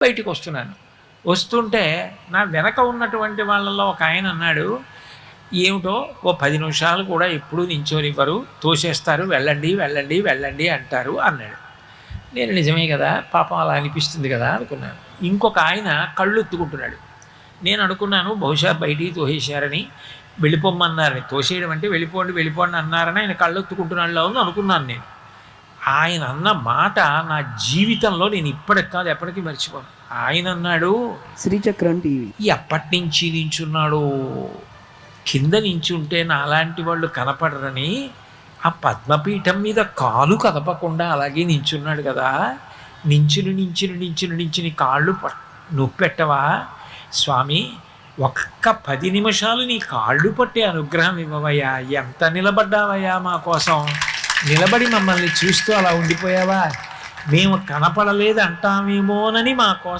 బయటికి వస్తున్నాను వస్తుంటే నా వెనక ఉన్నటువంటి వాళ్ళలో ఒక ఆయన అన్నాడు ఏమిటో ఓ పది నిమిషాలు కూడా ఎప్పుడూ నించోనివ్వరు తోసేస్తారు వెళ్ళండి వెళ్ళండి వెళ్ళండి అంటారు అన్నాడు. నేను నిజమే కదా పాపం అలా అనిపిస్తుంది కదా అనుకున్నాను. ఇంకొక ఆయన కళ్ళు ఎత్తుకుంటున్నాడు నేను అనుకున్నాను బహుశా బయటికి తోసేశారని వెళ్ళిపోమ్మన్నారని తోసేయడం అంటే వెళ్ళిపోండి వెళ్ళిపోండి అన్నారని ఆయన కళ్ళు ఎత్తుకుంటున్నాడు అని అనుకున్నాను నేను. ఆయన అన్న మాట నా జీవితంలో నేను ఇప్పటికి కాదు ఎప్పటికీ మర్చిపోను. ఆయన అన్నాడు శ్రీచక్రం టీవీ. ఎప్పటి నుంచి నించున్నాడు? కింద నించుంటే నాలాంటి వాళ్ళు కనపడరని ఆ పద్మపీఠం మీద కాలు కదపకుండా అలాగే నించున్నాడు కదా. నించుని నించుని నించుని నించుని కాళ్ళు ప- నొప్పెట్టవా? స్వామి ఒక్క పది నిమిషాలు నీ కాళ్ళు పట్టే అనుగ్రహం ఇవ్వవయ్యా. ఎంత నిలబడ్డావయ్యా మా కోసం? నిలబడి మమ్మల్ని చూస్తూ అలా ఉండిపోయావా? మేము కనపడలేదు అంటామేమోనని మా కోసం